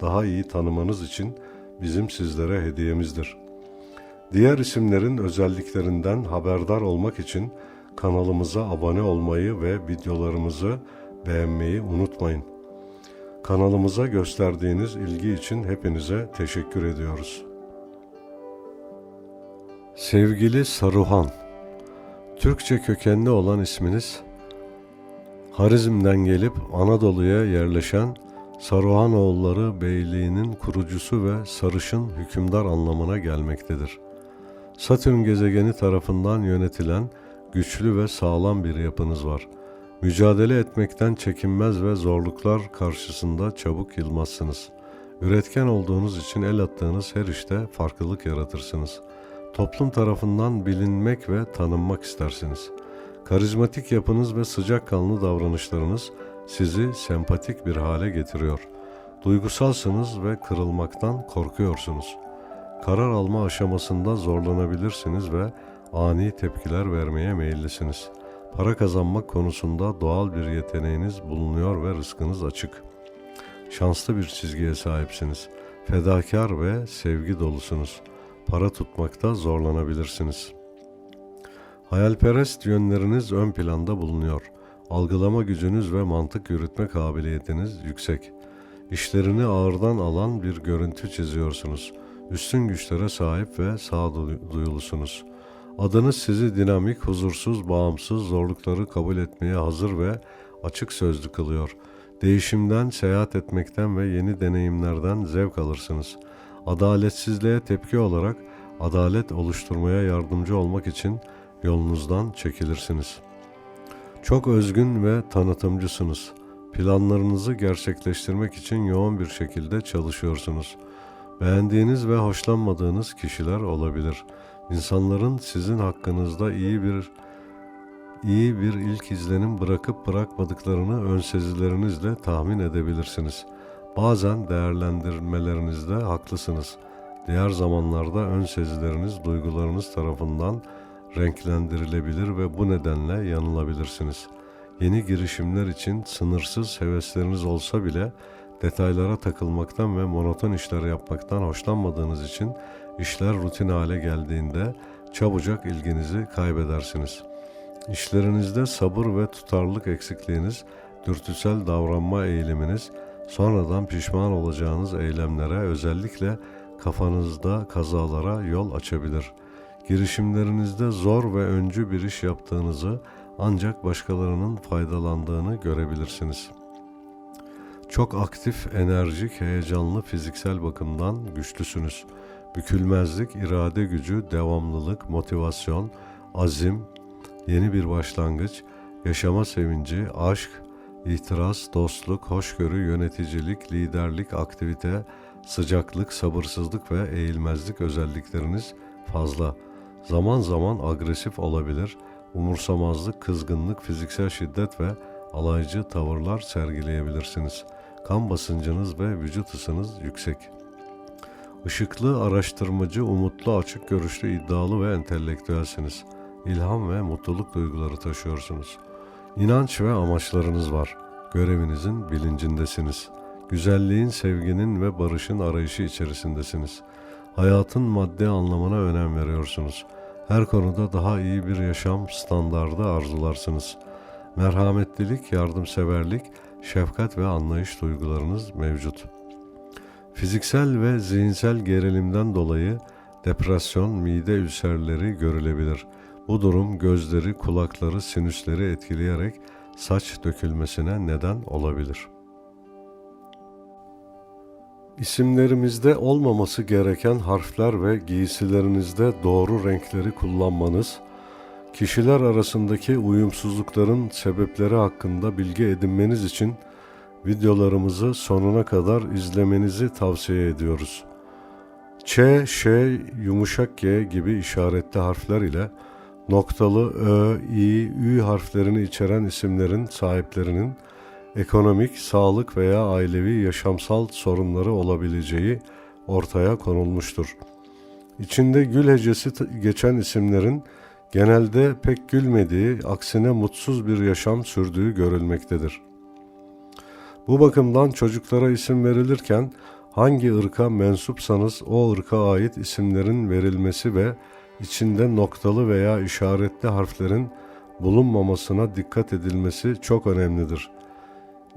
daha iyi tanımanız için bizim sizlere hediyemizdir. Diğer isimlerin özelliklerinden haberdar olmak için kanalımıza abone olmayı ve videolarımızı beğenmeyi unutmayın. Kanalımıza gösterdiğiniz ilgi için hepinize teşekkür ediyoruz. Sevgili Saruhan, Türkçe kökenli olan isminiz Harizm'den gelip Anadolu'ya yerleşen Saruhanoğulları Beyliği'nin kurucusu ve sarışın hükümdar anlamına gelmektedir. Satürn gezegeni tarafından yönetilen güçlü ve sağlam bir yapınız var. Mücadele etmekten çekinmez ve zorluklar karşısında çabuk yılmazsınız. Üretken olduğunuz için el attığınız her işte farklılık yaratırsınız. Toplum tarafından bilinmek ve tanınmak istersiniz. Karizmatik yapınız ve sıcakkanlı davranışlarınız sizi sempatik bir hale getiriyor. Duygusalsınız ve kırılmaktan korkuyorsunuz. Karar alma aşamasında zorlanabilirsiniz ve ani tepkiler vermeye meyillisiniz. Para kazanmak konusunda doğal bir yeteneğiniz bulunuyor ve rızkınız açık. Şanslı bir çizgiye sahipsiniz. Fedakar ve sevgi dolusunuz. Para tutmakta zorlanabilirsiniz. Hayalperest yönleriniz ön planda bulunuyor. Algılama gücünüz ve mantık yürütme kabiliyetiniz yüksek. İşlerini ağırdan alan bir görüntü çiziyorsunuz. Üstün güçlere sahip ve sağduyulusunuz. Adınız sizi dinamik, huzursuz, bağımsız, zorlukları kabul etmeye hazır ve açık sözlü kılıyor. Değişimden, seyahat etmekten ve yeni deneyimlerden zevk alırsınız. Adaletsizliğe tepki olarak adalet oluşturmaya yardımcı olmak için yolunuzdan çekilirsiniz. Çok özgün ve tanıtımcısınız. Planlarınızı gerçekleştirmek için yoğun bir şekilde çalışıyorsunuz. Beğendiğiniz ve hoşlanmadığınız kişiler olabilir. İnsanların sizin hakkınızda iyi bir iyi bir ilk izlenim bırakıp bırakmadıklarını ön sezilerinizle tahmin edebilirsiniz. Bazen değerlendirmelerinizde haklısınız. Diğer zamanlarda ön sezileriniz duygularınız tarafından renklendirilebilir ve bu nedenle yanılabilirsiniz. Yeni girişimler için sınırsız hevesleriniz olsa bile detaylara takılmaktan ve monoton işler yapmaktan hoşlanmadığınız için işler rutin hale geldiğinde çabucak ilginizi kaybedersiniz. İşlerinizde sabır ve tutarlılık eksikliğiniz, dürtüsel davranma eğiliminiz, sonradan pişman olacağınız eylemlere özellikle kafanızda kazalara yol açabilir.'' Girişimlerinizde zor ve öncü bir iş yaptığınızı ancak başkalarının faydalandığını görebilirsiniz. Çok aktif, enerjik, heyecanlı fiziksel bakımdan güçlüsünüz. Bükülmezlik, irade gücü, devamlılık, motivasyon, azim, yeni bir başlangıç, yaşama sevinci, aşk, itiraz, dostluk, hoşgörü, yöneticilik, liderlik, aktivite, sıcaklık, sabırsızlık ve eğilmezlik özellikleriniz fazla. Zaman zaman agresif olabilir, umursamazlık, kızgınlık, fiziksel şiddet ve alaycı tavırlar sergileyebilirsiniz. Kan basıncınız ve vücut ısınız yüksek. Işıklı, araştırmacı, umutlu, açık görüşlü, iddialı ve entelektüelsiniz. İlham ve mutluluk duyguları taşıyorsunuz. İnanç ve amaçlarınız var. Görevinizin bilincindesiniz. Güzelliğin, sevginin ve barışın arayışı içerisindesiniz.'' Hayatın maddi anlamına önem veriyorsunuz. Her konuda daha iyi bir yaşam standardı arzularsınız. Merhametlilik, yardımseverlik, şefkat ve anlayış duygularınız mevcut. Fiziksel ve zihinsel gerilimden dolayı depresyon, mide ülserleri görülebilir. Bu durum gözleri, kulakları, sinüsleri etkileyerek saç dökülmesine neden olabilir.'' İsimlerimizde olmaması gereken harfler ve giysilerinizde doğru renkleri kullanmanız, kişiler arasındaki uyumsuzlukların sebepleri hakkında bilgi edinmeniz için videolarımızı sonuna kadar izlemenizi tavsiye ediyoruz. Ç, Ş, yumuşak G gibi işaretli harfler ile noktalı Ö, İ, Ü harflerini içeren isimlerin sahiplerinin ekonomik, sağlık veya ailevi yaşamsal sorunları olabileceği ortaya konulmuştur. İçinde gül hecesi geçen isimlerin genelde pek gülmediği, aksine mutsuz bir yaşam sürdüğü görülmektedir. Bu bakımdan çocuklara isim verilirken hangi ırka mensupsanız o ırka ait isimlerin verilmesi ve içinde noktalı veya işaretli harflerin bulunmamasına dikkat edilmesi çok önemlidir.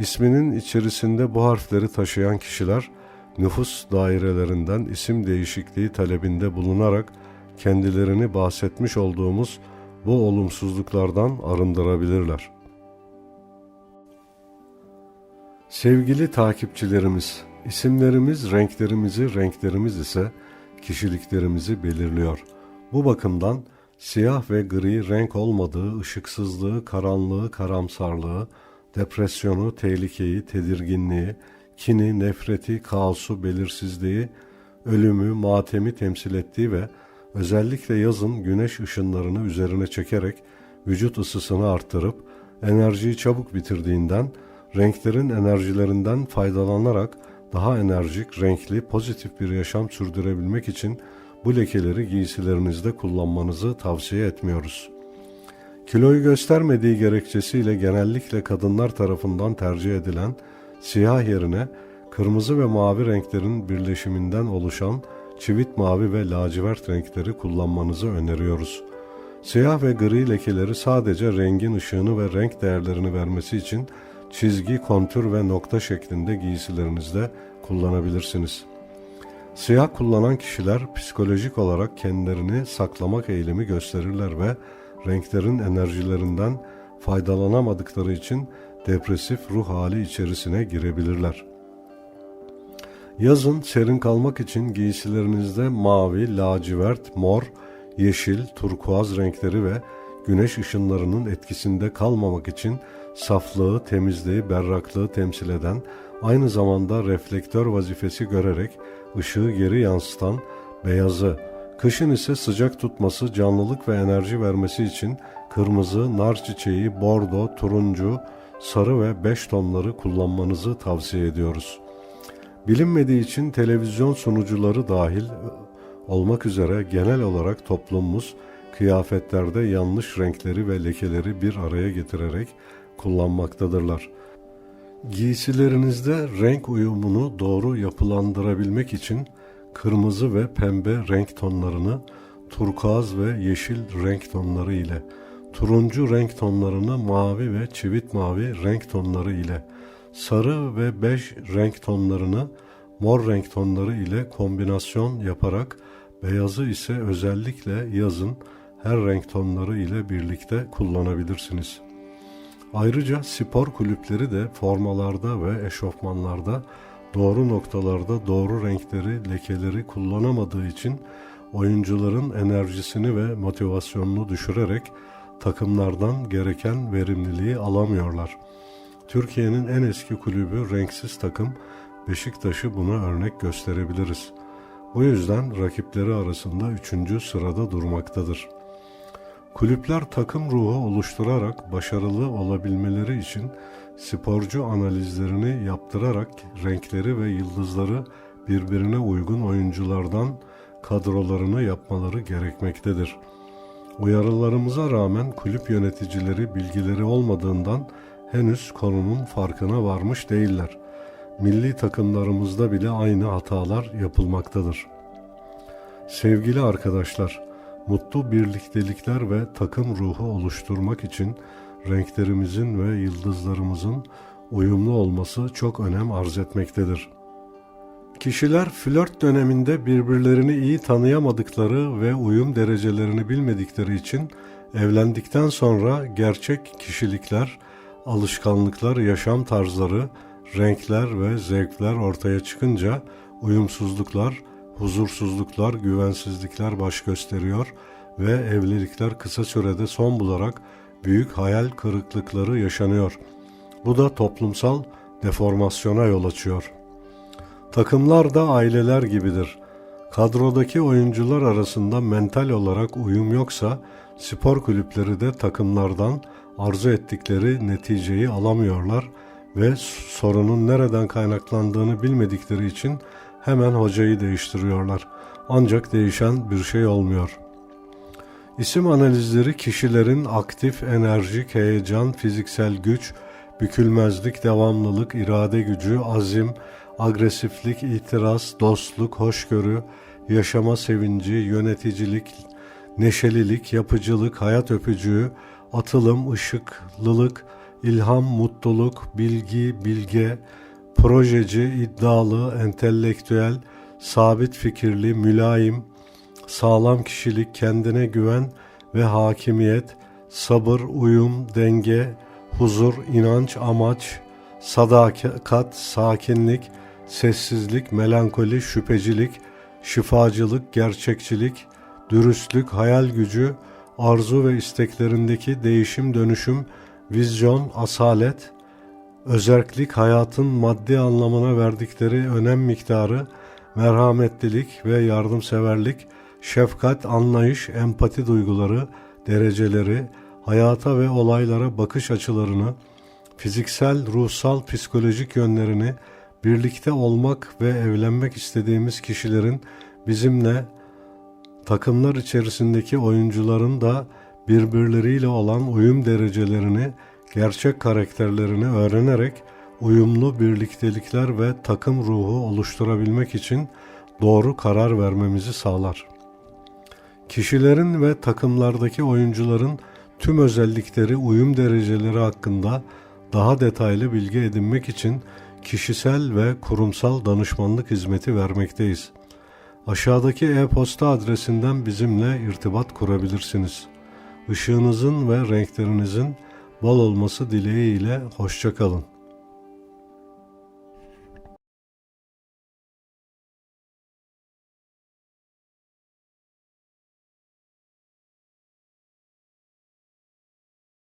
İsminin içerisinde bu harfleri taşıyan kişiler nüfus dairelerinden isim değişikliği talebinde bulunarak kendilerini bahsetmiş olduğumuz bu olumsuzluklardan arındırabilirler. Sevgili takipçilerimiz, isimlerimiz renklerimizi, renklerimiz ise kişiliklerimizi belirliyor. Bu bakımdan siyah ve gri renk olmadığı ışıksızlığı, karanlığı, karamsarlığı, depresyonu, tehlikeyi, tedirginliği, kini, nefreti, kaosu, belirsizliği, ölümü, matemi temsil ettiği ve özellikle yazın güneş ışınlarını üzerine çekerek vücut ısısını arttırıp enerjiyi çabuk bitirdiğinden renklerin enerjilerinden faydalanarak daha enerjik, renkli, pozitif bir yaşam sürdürebilmek için bu lekeleri giysilerinizde kullanmanızı tavsiye etmiyoruz. Kiloyu göstermediği gerekçesiyle genellikle kadınlar tarafından tercih edilen siyah yerine kırmızı ve mavi renklerin birleşiminden oluşan çivit mavi ve lacivert renkleri kullanmanızı öneriyoruz. Siyah ve gri lekeleri sadece rengin ışığını ve renk değerlerini vermesi için çizgi, kontür ve nokta şeklinde giysilerinizde kullanabilirsiniz. Siyah kullanan kişiler psikolojik olarak kendilerini saklamak eğilimi gösterirler ve renklerin enerjilerinden faydalanamadıkları için depresif ruh hali içerisine girebilirler. Yazın serin kalmak için giysilerinizde mavi, lacivert, mor, yeşil, turkuaz renkleri ve güneş ışınlarının etkisinde kalmamak için saflığı, temizliği, berraklığı temsil eden, aynı zamanda reflektör vazifesi görerek ışığı geri yansıtan beyazı, kışın ise sıcak tutması, canlılık ve enerji vermesi için kırmızı, nar çiçeği, bordo, turuncu, sarı ve beş tonları kullanmanızı tavsiye ediyoruz. Bilinmediği için televizyon sunucuları dahil olmak üzere genel olarak toplumumuz kıyafetlerde yanlış renkleri ve lekeleri bir araya getirerek kullanmaktadırlar. Giysilerinizde renk uyumunu doğru yapılandırabilmek için kırmızı ve pembe renk tonlarını turkuaz ve yeşil renk tonları ile, turuncu renk tonlarını mavi ve çivit mavi renk tonları ile, sarı ve bej renk tonlarını mor renk tonları ile kombinasyon yaparak beyazı ise özellikle yazın her renk tonları ile birlikte kullanabilirsiniz. Ayrıca spor kulüpleri de formalarda ve eşofmanlarda doğru noktalarda doğru renkleri, lekeleri kullanamadığı için oyuncuların enerjisini ve motivasyonunu düşürerek takımlardan gereken verimliliği alamıyorlar. Türkiye'nin en eski kulübü renksiz takım Beşiktaş'ı buna örnek gösterebiliriz. Bu yüzden rakipleri arasında üçüncü sırada durmaktadır. Kulüpler takım ruhu oluşturarak başarılı olabilmeleri için sporcu analizlerini yaptırarak renkleri ve yıldızları birbirine uygun oyunculardan kadrolarını yapmaları gerekmektedir. Uyarılarımıza rağmen kulüp yöneticileri bilgileri olmadığından henüz konunun farkına varmış değiller. Milli takımlarımızda bile aynı hatalar yapılmaktadır. Sevgili arkadaşlar, mutlu birliktelikler ve takım ruhu oluşturmak için renklerimizin ve yıldızlarımızın uyumlu olması çok önem arz etmektedir. Kişiler flört döneminde birbirlerini iyi tanıyamadıkları ve uyum derecelerini bilmedikleri için evlendikten sonra gerçek kişilikler, alışkanlıklar, yaşam tarzları, renkler ve zevkler ortaya çıkınca uyumsuzluklar, huzursuzluklar, güvensizlikler baş gösteriyor ve evlilikler kısa sürede son bularak büyük hayal kırıklıkları yaşanıyor. Bu da toplumsal deformasyona yol açıyor. Takımlar da aileler gibidir. Kadrodaki oyuncular arasında mental olarak uyum yoksa spor kulüpleri de takımlardan arzu ettikleri neticeyi alamıyorlar ve sorunun nereden kaynaklandığını bilmedikleri için hemen hocayı değiştiriyorlar. Ancak değişen bir şey olmuyor. İsim analizleri kişilerin aktif, enerjik, heyecan, fiziksel güç, bükülmezlik, devamlılık, irade gücü, azim, agresiflik, itiraz, dostluk, hoşgörü, yaşama sevinci, yöneticilik, neşelilik, yapıcılık, hayat öpücüğü, atılım, ışıklılık, ilham, mutluluk, bilgi, bilge, projeci, iddialı, entelektüel, sabit fikirli, mülayim, sağlam kişilik, kendine güven ve hakimiyet, sabır, uyum, denge, huzur, inanç, amaç, sadakat, sakinlik, sessizlik, melankoli, şüphecilik, şifacılık, gerçekçilik, dürüstlük, hayal gücü, arzu ve isteklerindeki değişim dönüşüm, vizyon, asalet, özerklik, hayatın maddi anlamına verdikleri önem miktarı, merhametlilik ve yardımseverlik, şefkat, anlayış, empati duyguları, dereceleri, hayata ve olaylara bakış açılarını, fiziksel, ruhsal, psikolojik yönlerini, birlikte olmak ve evlenmek istediğimiz kişilerin bizimle takımlar içerisindeki oyuncuların da birbirleriyle olan uyum derecelerini, gerçek karakterlerini öğrenerek uyumlu birliktelikler ve takım ruhu oluşturabilmek için doğru karar vermemizi sağlar. Kişilerin ve takımlardaki oyuncuların tüm özellikleri, uyum dereceleri hakkında daha detaylı bilgi edinmek için kişisel ve kurumsal danışmanlık hizmeti vermekteyiz. Aşağıdaki e-posta adresinden bizimle irtibat kurabilirsiniz. Işığınızın ve renklerinizin bol olması dileğiyle hoşçakalın.